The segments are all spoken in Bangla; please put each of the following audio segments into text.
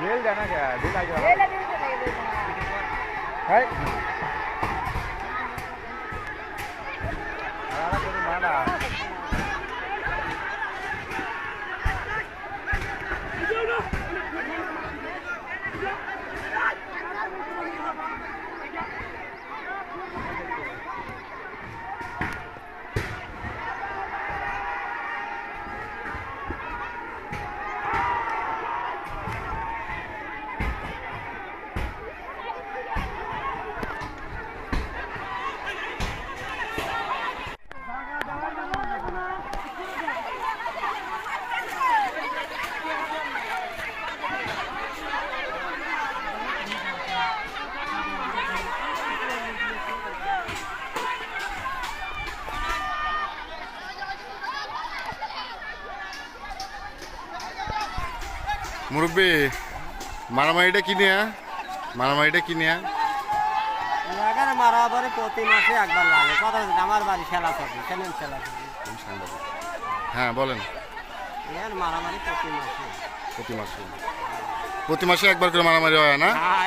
जेल जाना क्या जेल आ गया है अरे कोई मारा মুরব্বী মারামারিটা কিনে নিয়া? মারামারিটা কিনে নিয়া? এখানে মারা পরে প্রতি মাসে একবার লাগে। কথা হচ্ছে আমার বাড়ি খেলা থাকি সেলেন খেলা থাকি হ্যাঁ বলেন। মারামারি প্রতি মাসে। প্রতি মাসে। প্রতি মাসে একবার করে মারামারি হয় না? হ্যাঁ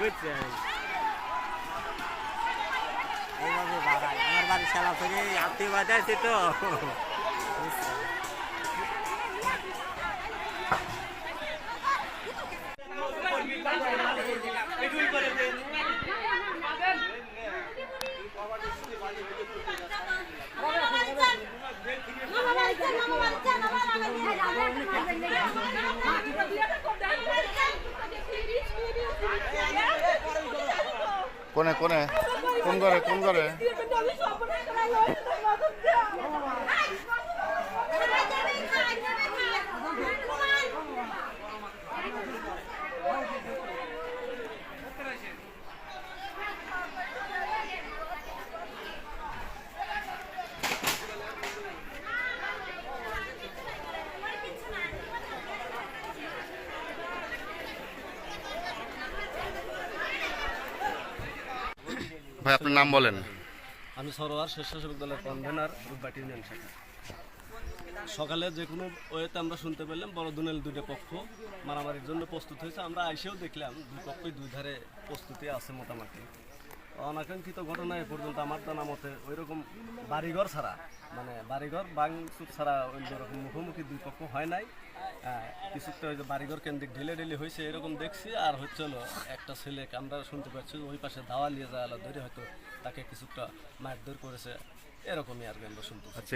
বুঝছে এইভাবে আমার বাড়ি খেলা থেকে আত্মীয় তো। কোনে কোনে? কোন ঘরে কোন ঘরে? ভাই, আপনার নাম বলেন। আমি সরোয়ার স্বেচ্ছাসেবক দলের কনভেনার সকালে যে কোনো ওয়েতে আমরা শুনতে পেলাম, বড় দুনেল দুইটা পক্ষ মারামারির জন্য প্রস্তুত হয়েছে। আমরা আইসেও দেখলাম, দুই পক্ষই দুই ধারে প্রস্তুতি আছে মোটামুটি। অনাকাঙ্ক্ষিত ঘটনা এ পর্যন্ত আমার জানা মতে ওইরকম বাড়িঘর ছাড়া মানে বাড়িঘর বাংচুর ছাড়া ওই রকম মুখোমুখি দুই পক্ষ হয় নাই। কিছু ওই যে বাড়িঘর কেন্দ্রিক ঢিলে ঢেলে হয়েছে এরকম দেখছি। আর হচ্ছে না একটা ছেলে আমরা শুনতে পাচ্ছি, ওই পাশে ধাওয়া নিয়ে যাওয়া ধরে হয়তো তাকে কিছুটা মারধর করেছে। এরকমই আর কি আমরা শুনতে পাচ্ছি। আচ্ছা